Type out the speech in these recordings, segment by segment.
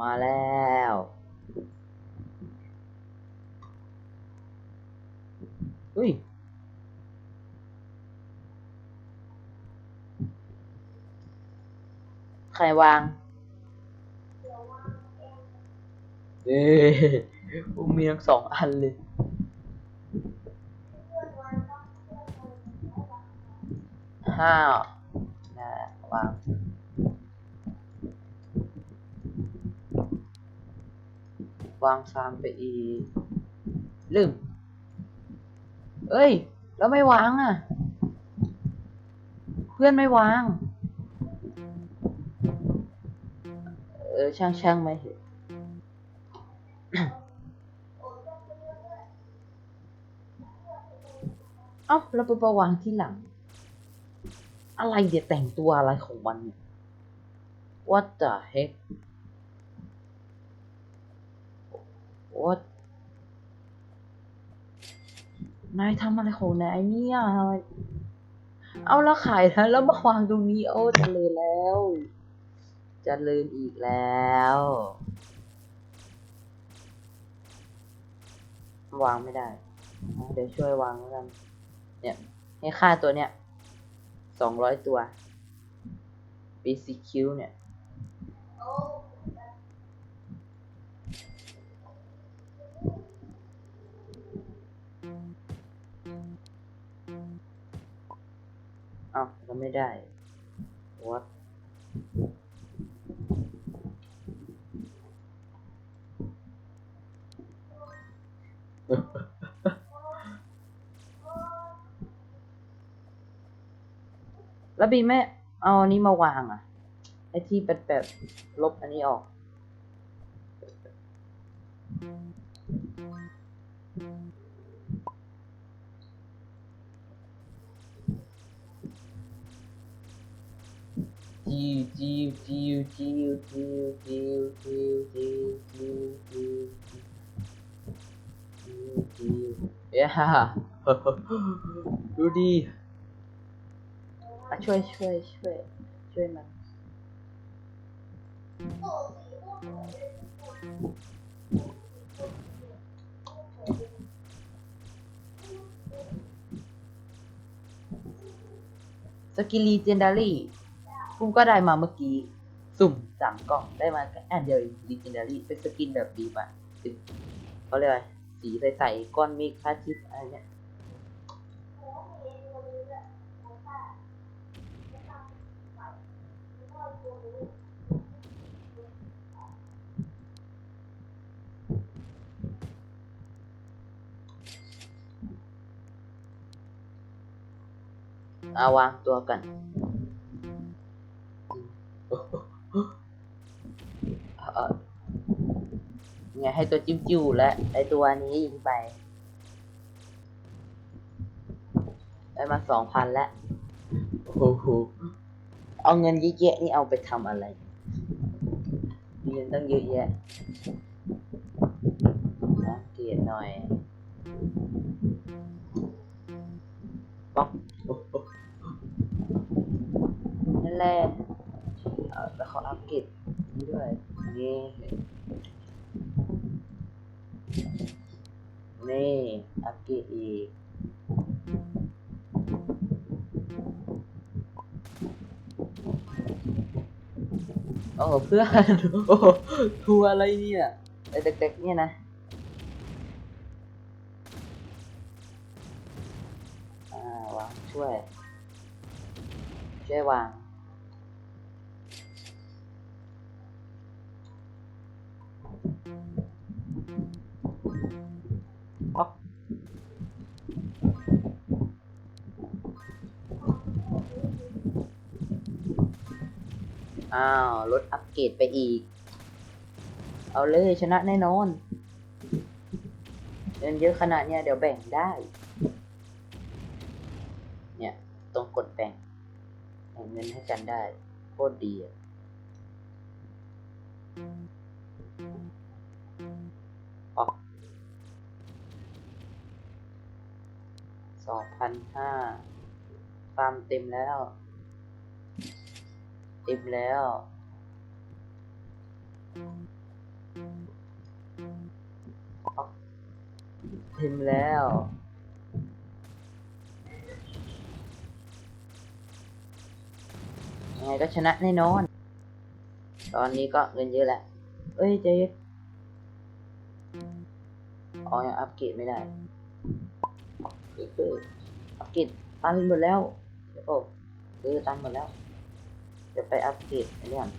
มาแล้วเฮ้ย ใครวาง เอ้ผมมีทั้งสองอันเลย ห้าน่าวาง วางซามไปอีกลืม เอ้ย แล้วไม่วางอะ เพื่อนไม่วาง เออ ช่างช่างไม่เห็นเอ้าแล้วไปประวางที่หลัง อะไรเดี๋ยวแต่งตัวอะไรของมันเนี่ย What the heck นายทำอะไรของนายเนี่ยทำไมเอาแล้วขายแล้วแล้วมาวางตรงนี้ โอ้เจริญแล้วเจริญอีกแล้ว วางไม่ได้ เดี๋ยวช่วยวางแล้วกัน เนี่ยให้ค่าตัวเนี้ยสองร้อยตัว BCQ เนี่ย ก็ไม่ได้ what แล้วบีไม่เอาอันนี้มาวางอะ ไอที่เป็นแบบลบอันนี้ออก จิวจิวจิวจิวจิวจิวจิวจิวจิวจิวจิวจิวเอ้ฮ่าดูดีอะช่วยช่วยช่วยช่วยมันสกิลีเจนดารี่ กูก็ได้มาเมื่อกี้ สุ่มสามกล่องได้มาแค่อันเดียวลีเจนดารี่เป็นสกินแบบดีป่ะสิเขาเรียกว่าสีใสๆก้อนเมฆพระอาทิตย์อะไรเนี่ยเอาวางตัวกัน ไงให้ตัวจิ้มจิ้วและไอตัวนี้ยิงไป ได้มาสองพันแล้วโอ้โหเอาเงินเยอะแยะนี่เอาไปทำอะไรเงินตั้งเยอะแยะนะเกลียดหน่อยป๊อกโอ้โหนั่นแหละเอาแล้วเขาอัพเกรดนี่ด้วย นี่ นี่ อัพเกรดอีก โอ้เพื่อนโอ้ทัวร์อะไรเนี่ยไอ้เด็กๆเนี่ยนะอ่าวางช่วย ช่วยวาง อ้าวลดอัปเกรดไปอีก เอาเลยชนะแน่นอนเงินเยอะขนาดเนี้ยเดี๋ยวแบ่งได้ เนี่ยตรงกดแบ่งแบ่งเงินให้กันได้โคตรดีอะออกสองพันห้าฟาร์มเต็มแล้ว เต็มแล้วเต็มแล้ว ยังไงก็ชนะแน่นอน ตอนนี้ก็เงินเยอะแหละเอ้ยเจ๊อ๋อยังอัปเกรดไม่ได้อัปอัปเกรดตันหมดแล้วโอ้คือตันหมดแล้ว เดี๋ยวไปอัปเดอันนี้ก่อน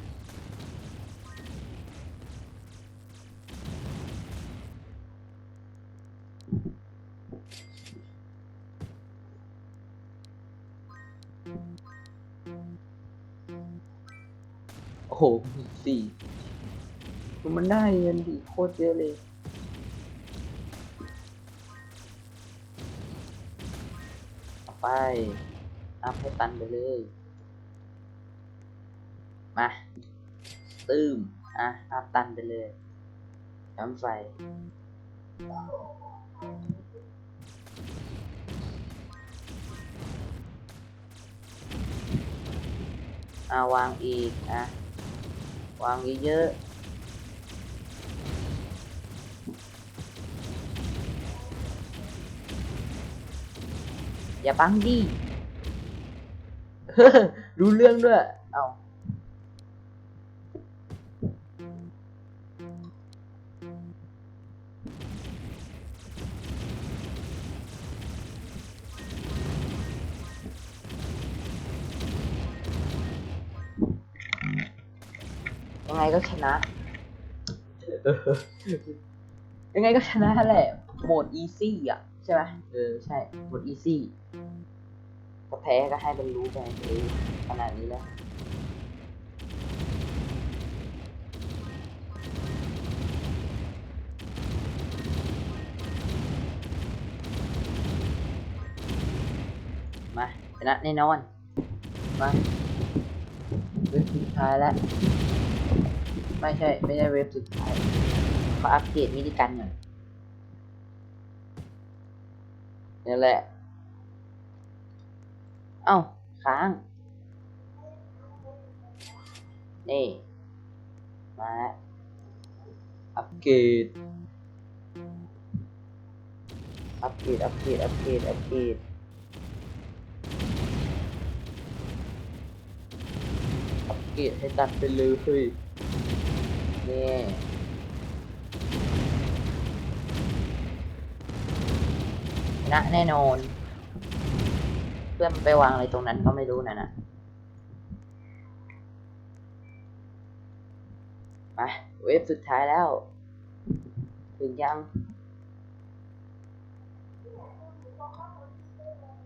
โอ้โหสี่มันได้เงินดีโคตรเยอะเลยไปอัพให้ตันไปเลย มาตื้มอะอัพตันไปเลยย้ำไฟอาวางอีกอะวางเยอะๆอย่าปังดิรู้เรื่องด้วย เอา ยังไงก็ชนะ ยังไงก็ชนะแหละโหมดอีซี่อะ ใช่ไหมเออ ใช่โหมดอีซี่ก็แพ้ก็ให้มันรู้ไปเออขนาดนี้แล้วมาชนะแน่นอน มาเว็บสุดท้ายแล้ว ไม่ใช่ ไม่ใช่เว็บสุดท้ายขออัปเดตมินิกันหน่อยนี่แหละ เอ้า ค้าง นี่ มาแล้วอัปเกรดอัปเกรดอัปเกรดอัปเกรดอัปเกรดอัปเกรดให้ตัดไปเลย เฮ้ยนี่ชนะแน่นอน เพื่อนมันไปวางอะไรตรงนั้นก็ไม่รู้นะนะมาเวฟสุดท้ายแล้ว ถึงยัง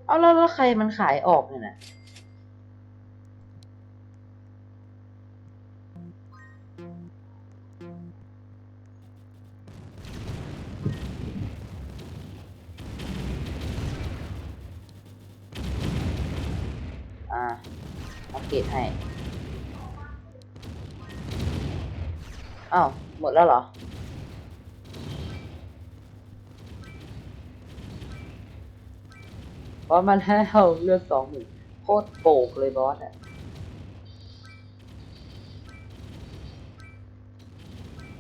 เอาแล้วแล้วใครมันขายออกเนี่ยนะ เกรดให้ อ้าว หมดแล้วเหรอ บอสมาแล้วเลือดสองหมื่นโคตรโปกเลยบอสอะ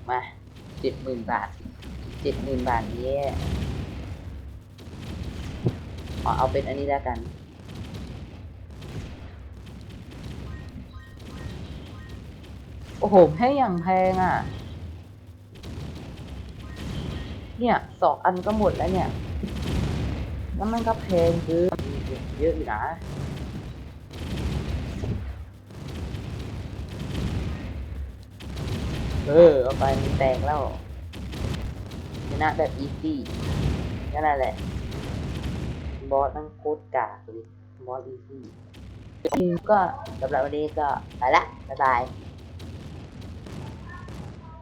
มาเจ็ดหมื่นบาทเจ็ดหมื่นบาทเย่ขอเอาเป็นอันนี้แล้วกัน โอ้โหให้อย่างแพงอะ เนี่ยสองอันก็หมดแล้วเนี่ย แล้วมันก็แพงคือเยอะอยู่นะเออเอาไปมันแตกแล้วชนะแบบอีซี่นั่นแหละ บอสนั่งโคตรกากเลยบอสอีซี่ก็สำหรับวันนี้ก็ไปละบ๊ายบาย